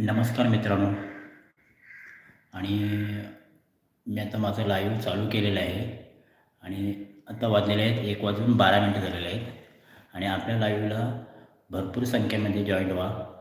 नमस्कार मित्रांनो. आणि मी आता माझं लाईव्ह चालू केलेलं आहे. आणि आता वाजलेले आहेत एक वाजून बारा मिनटं झालेले आहेत. आणि आपल्या लाईव्हला भरपूर संख्येमध्ये जॉईंट व्हा.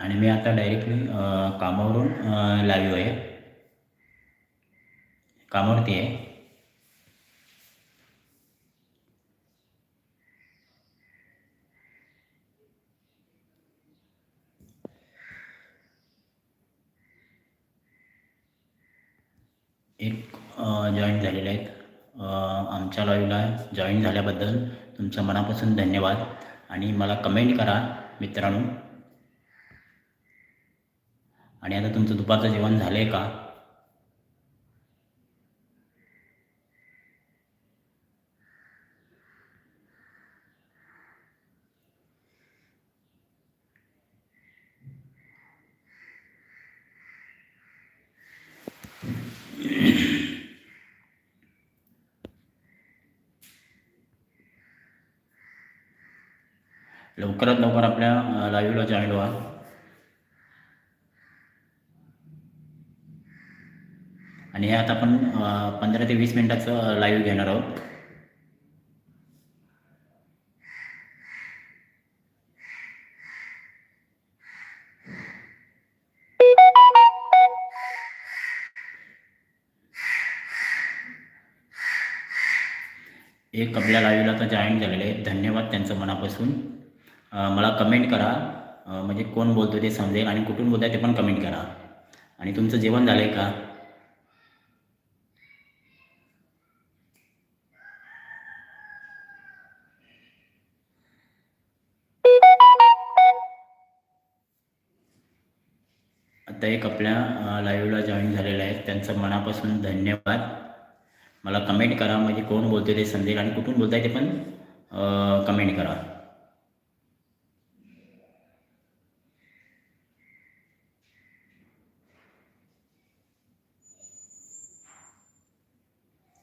आणि मी आता डायरेक्टली कामावरून लाईव्ह आहे. कामावरती आहे. एक जॉईन झालेले आहेत. आमच्या लाईव्हला जॉईन झाल्याबद्दल तुमचं मनापासून धन्यवाद. आणि मला कमेंट करा मित्रांनो. आणि आता तुमचं दुपारचं जेवण झालं आहे का? लवकरात लवकर आपल्या लाईव्हला जॉईन व्हा. आणि हे आता आपण पंधरा ते वीस मिनिटाचं लाईव्ह घेणार आहोत. एक आपल्या लाईव्हला तर जॉईन झालेले आहेत. धन्यवाद त्यांचं मनापासून. मला कमेंट करा. म्हणजे कोण बोलतो ते समजेल आणि कुठून बोलताय ते पण कमेंट करा. आणि तुमचं जेवण झालं आहे का? आता एक आपल्या लाईव्हला जॉईन झालेलं आहे त्यांचं मनापासून धन्यवाद. मला कमेंट करा म्हणजे कोण बोलते ते समजेल आणि कुठून बोलताय ते पण कमेंट करा.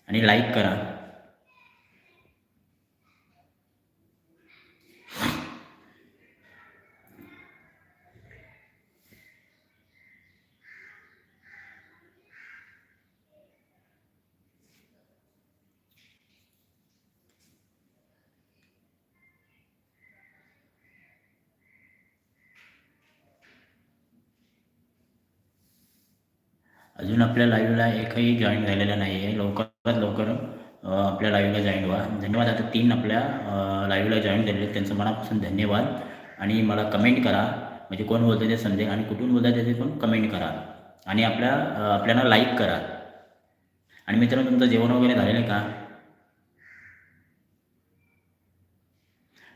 आणि लाईक करा. अजून आपल्या लाईव्हला एकही जॉईन झालेलं नाही आहे लवकरात लवकर आपल्या लाईव्हला जॉईन व्हा. धन्यवाद. आता तीन आपल्या लाईव्हला जॉईन झालेले आहेत. त्यांचं मनापासून धन्यवाद. आणि मला कमेंट करा. म्हणजे कोण बोलतं ते समजेल आणि कुठून बोलतं ते पण कमेंट करा. आणि आपल्या आपल्याला लाईक करा. आणि मित्रांनो तुमचं जेवण वगैरे झालेलं आहे का?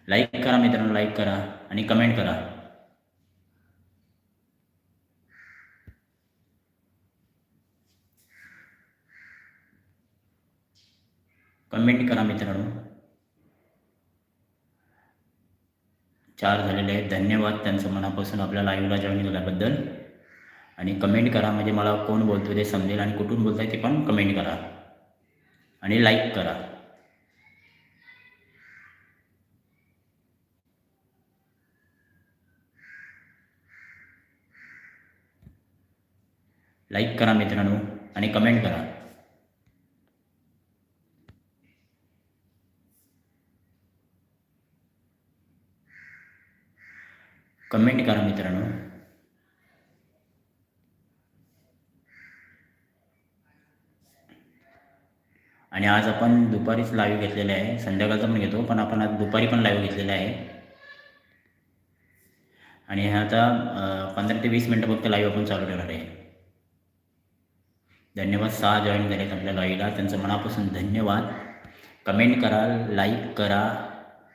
लाईक करा मित्रांनो. लाईक करा. आणि कमेंट करा. कमेंट करा मित्रांनो. चार झालेले आहेत. धन्यवाद त्यांचं मनापासून आपल्या लाईव्हला जॉईन केल्याबद्दल आणि कमेंट करा म्हणजे मला कोण बोलतो ते समजेल आणि कुठून बोलताय ते पण कमेंट करा. आणि लाईक करा. लाईक करा मित्रांनो आणि कमेंट करा. कमेंट करा मित्रांनो. आणि आज आपण दुपारीच लाईव्ह घेतलेलं आहे. संध्याकाळचं पण घेतो पण आपण आज दुपारी पण लाईव्ह घेतलेलं आहे. आणि हे आता पंधरा ते वीस मिनटं फक्त लाईव्ह आपण चालू ठेवणार आहे. धन्यवाद. सहा जॉईन झालेत आपल्या लाईव्हला त्यांचं मनापासून धन्यवाद. कमेंट करा लाईक करा.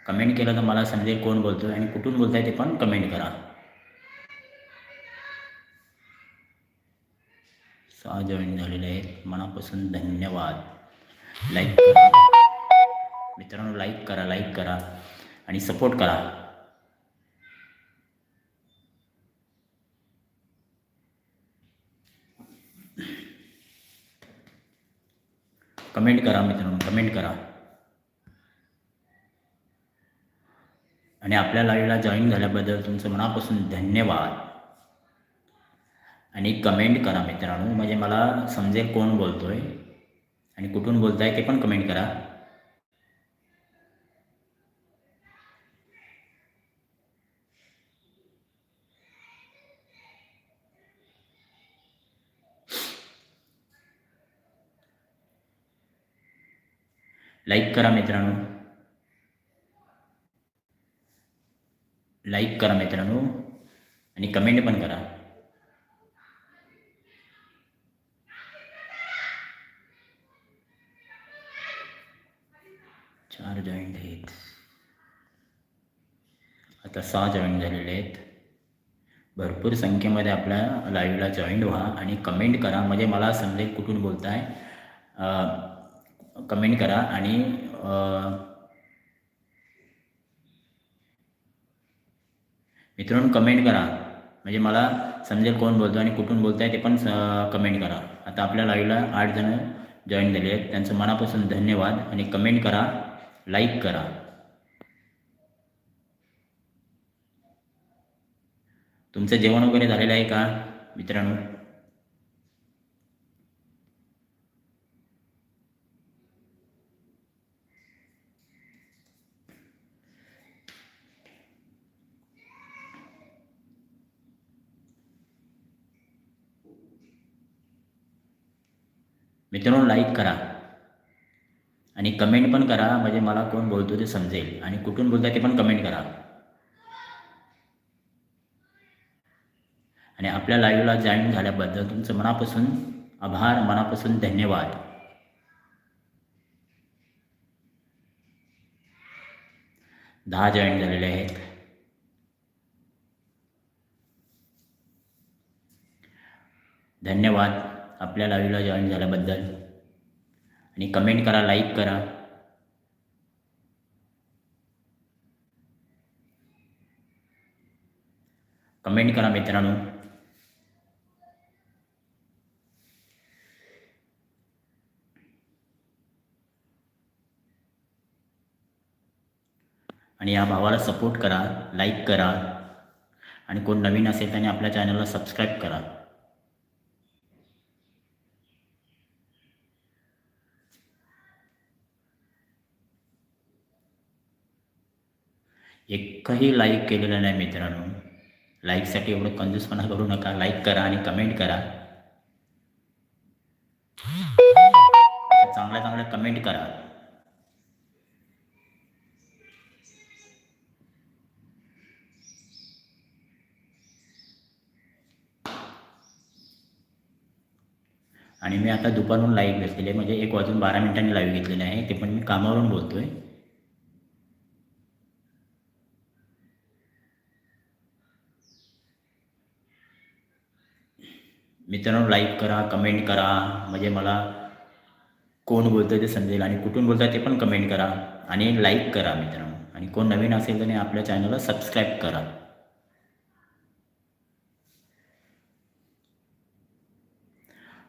कमेंट केलं तर मला समजेल कोण बोलतो आणि कुठून बोलताय ते पण कमेंट करा. सहा जॉईन झालेले आहेत. मनापासून धन्यवाद. लाईक करा. मित्रांनो लाईक करा लाईक करा आणि सपोर्ट करा. कमेंट करा मित्रांनो कमेंट करा. आणि आपल्या लाईव्हला जॉईन झाल्याबद्दल तुमचं मनापासून धन्यवाद. आणि कमेंट करा मित्रांनो म्हणजे मला समजेल कोण बोलतो आहे आणि कुठून बोलत आहे ते पण कमेंट करा. लाईक करा मित्रांनो. लाईक करा मित्रांनो आणि कमेंट पण करा. चार जॉईंट आहेत आता सहा जॉईंट झालेले आहेत. भरपूर संख्येमध्ये आपल्या लाईव्हला जॉईंट व्हा आणि कमेंट करा. म्हणजे मला समजेल कुठून बोलताय? कमेंट करा आणि मित्रांनो कमेंट करा. म्हणजे मला समजेल कोण बोलतो आणि कुठून बोलत आहे ते पण कमेंट करा. आता आपल्या लाईव्हला आठ जण जॉईन झाले आहेत. त्यांचं मनापासून धन्यवाद आणि कमेंट करा लाईक करा. तुमचं जेवण वगैरे झालेलं आहे का मित्रांनो? मित्रांनो लाईक करा. आणि कमेंट पण करा म्हणजे मला कोण बोलतो ते समजेल. आणि कुठून बोलताय ते पण कमेंट करा. आणि आपल्या लाईव्हला जॉईन झाल्याबद्दल तुमचं मनापासून आभार मनापासून धन्यवाद. दहा जॉईन झालेले आहेत. धन्यवाद. आपल्या लाईव्हला जॉईन झाल्याबद्दल. आणि कमेंट करा लाईक करा. कमेंट करा मित्रांनो. आणि या भावाला सपोर्ट करा लाईक करा. आणि कोण नवीन असेल त्याने आपल्या चॅनलला सबस्क्राईब करा. एकही लाईक केलेलं नाही मित्रांनो. लाईकसाठी एवढं कंजूसपणा करू नका. लाईक करा आणि कमेंट करा. चांगल्या चांगल्या कमेंट करा. आणि मी आता दुपारून लाईव्ह घेतलेले म्हणजे एक वाजून बारा मिनिटांनी लाईव्ह घेतलेली आहे. ते पण मी कामावरून बोलतोय. मित्रांनो लाईक करा कमेंट करा. म्हणजे मला कोण बोलतं ते समजेल आणि कुठून बोलतं ते पण कमेंट करा. आणि लाईक करा मित्रांनो. आणि कोण नवीन असेल त्याने आपल्या चॅनलला सबस्क्राईब करा.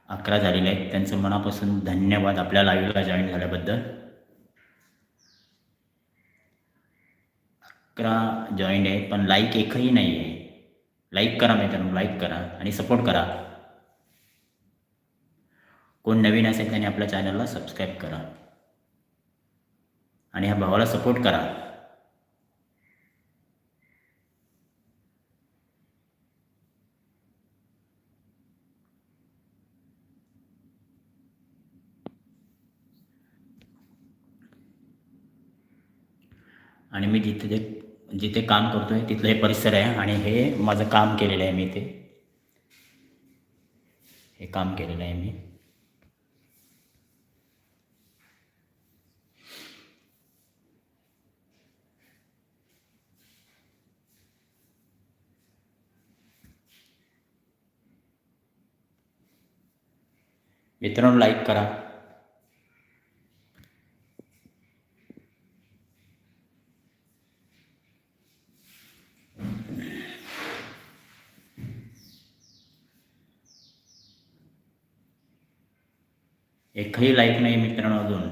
अकरा झालेले आहेत. त्यांचं मनापासून धन्यवाद. आपल्या लाईव्हला जॉईन झाल्याबद्दल. अकरा जॉईन आहेत पण लाईक एकही नाही आहे लाईक करा मित्रांनो. लाईक करा आणि सपोर्ट करा. कोण नवीन असेल त्याने आपल्या चॅनलला सबस्क्राईब करा. आणि ह्या भावाला सपोर्ट करा. आणि मी जिथे जिथे काम करतो आहे तिथलं हे परिसर आहे आणि हे माझं काम केलेलं आहे मी ते हे काम केलेलं आहे मी. मित्रांनो लाईक करा. एकही लाईक नाही मित्रांनो अजून.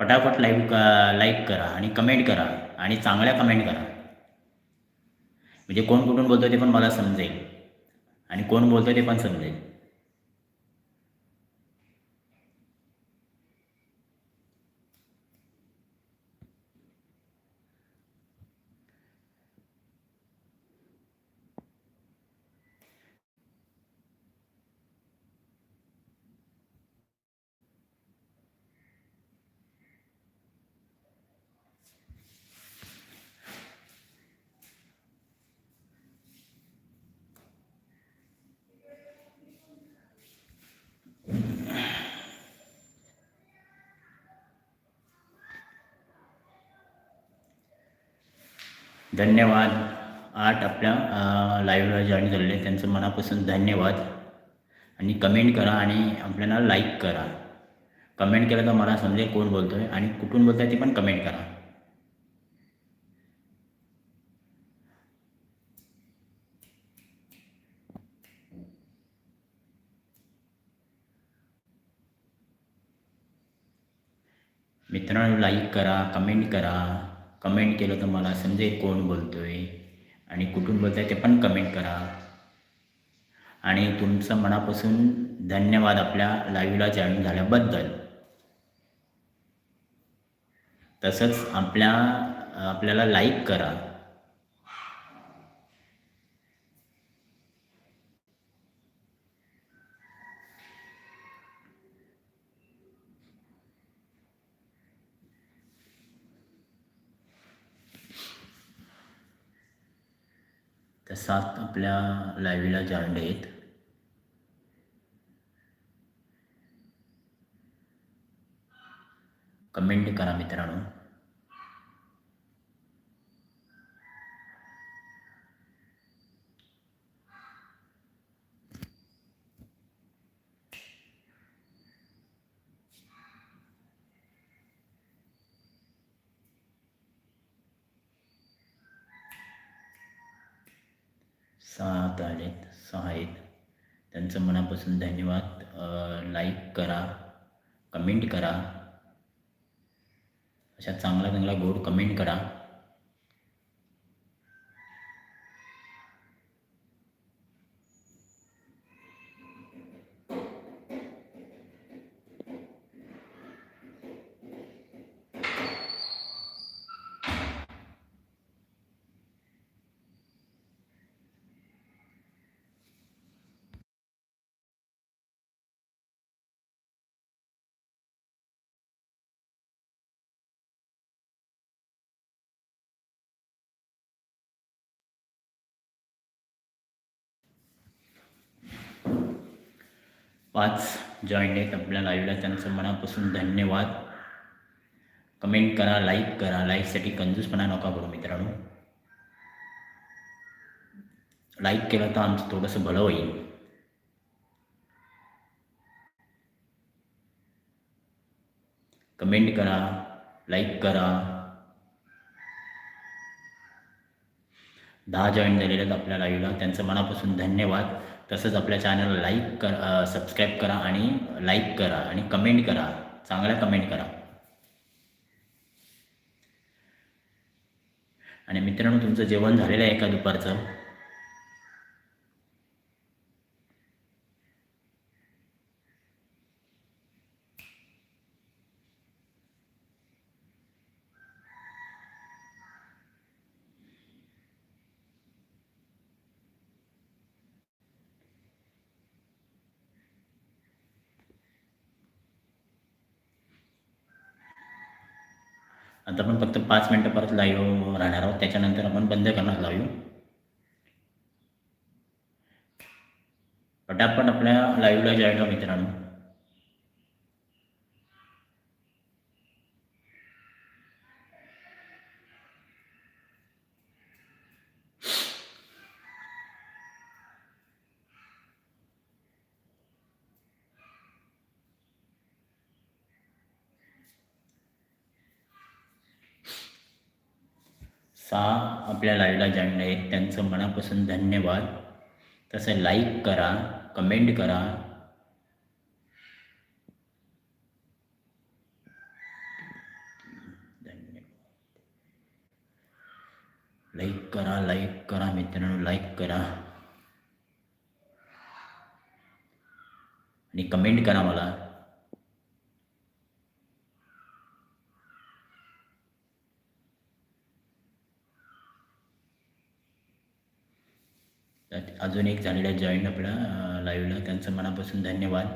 पटापट लाईक का लाईक करा आणि कमेंट करा आणि चांगल्या कमेंट करा. म्हणजे कोण कुठून बोलतो ते पण मला समजेल आणि कोण बोलतो ते पण समजेल. धन्यवाद. आठ आपल्या लाईव्हला जॉईन झालेले त्यांचं मनापासून धन्यवाद. आणि कमेंट करा आणि आपल्याला लाईक करा. कमेंट केलं तर मला समजेल कोण बोलतो आहे आणि कुठून बोलतो आहे ते पण कमेंट करा. मित्रांनो लाईक करा कमेंट करा. कमेंट केलं तर मला समजेल कोण बोलतो आहे आणि कुठून बोलत आहे ते पण कमेंट करा. आणि तुमचं मनापासून धन्यवाद आपल्या लाईव्हला जॉईन झाल्याबद्दल. तसंच आपल्या आपल्याला लाईक करा तर सात आपल्या लाईव्हला जॉईंड आहेत. कमेंट करा मित्रांनो. सात आलेत सहा आहेत. त्यांचं मनापासून धन्यवाद. लाईक करा कमेंट करा. अशा चांगला चांगला गोड कमेंट करा. पाच जॉईंट आहेत आपल्या लाईव्हला त्यांचं मनापासून धन्यवाद. कमेंट करा लाईक करा. लाईकसाठी कंजूसपणा नका करू मित्रांनो. लाईक केलं तर आमचं थोडंसं भलं होईल. कमेंट करा लाईक करा. दहा जॉईन झालेले आहेत आपल्या लाईव्हला त्यांचं मनापासून धन्यवाद. तसंच आपल्या चॅनलला लाईक कर सबस्क्राईब करा आणि लाईक करा आणि कमेंट करा. चांगल्या कमेंट करा. आणि मित्रांनो तुमचं जेवण झालेलं आहे का दुपारचं? आता आपण फक्त पाच मिनटं परत लाईव्ह राहणार आहोत. त्याच्यानंतर आपण बंद करणार लाईव्ह पटापट आपल्या लाईव्हला जॉईन व्हा मित्रांनो. सा आपल्या लाईव्हला जॉईन आहेत त्यांचं मनापासून धन्यवाद. तसं लाईक करा कमेंट करा. लाईक करा लाईक करा मित्रांनो लाईक करा. आणि कमेंट करा मला. अजून एक झालेल्या जॉईन आपल्या लाईव्हला त्यांचं मनापासून धन्यवाद.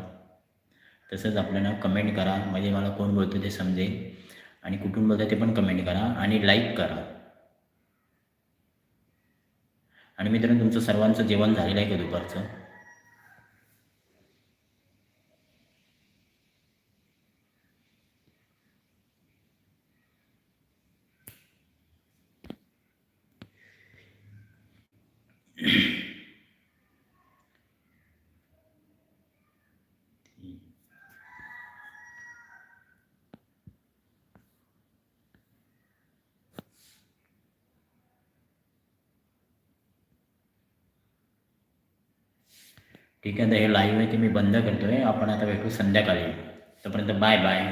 तसंच आपल्याला कमेंट करा. म्हणजे मला कोण बोलतो ते समजेल आणि कुठून बोलतं ते पण कमेंट करा. आणि लाईक करा. आणि मित्रांनो तुमचं सर्वांचं जेवण झालेलं आहे का दुपारचं? ठीक आहे तर हे लाईव्ह आहे ते मी बंद करतो आहे आपण आता भेटू संध्याकाळी. तोपर्यंत बाय बाय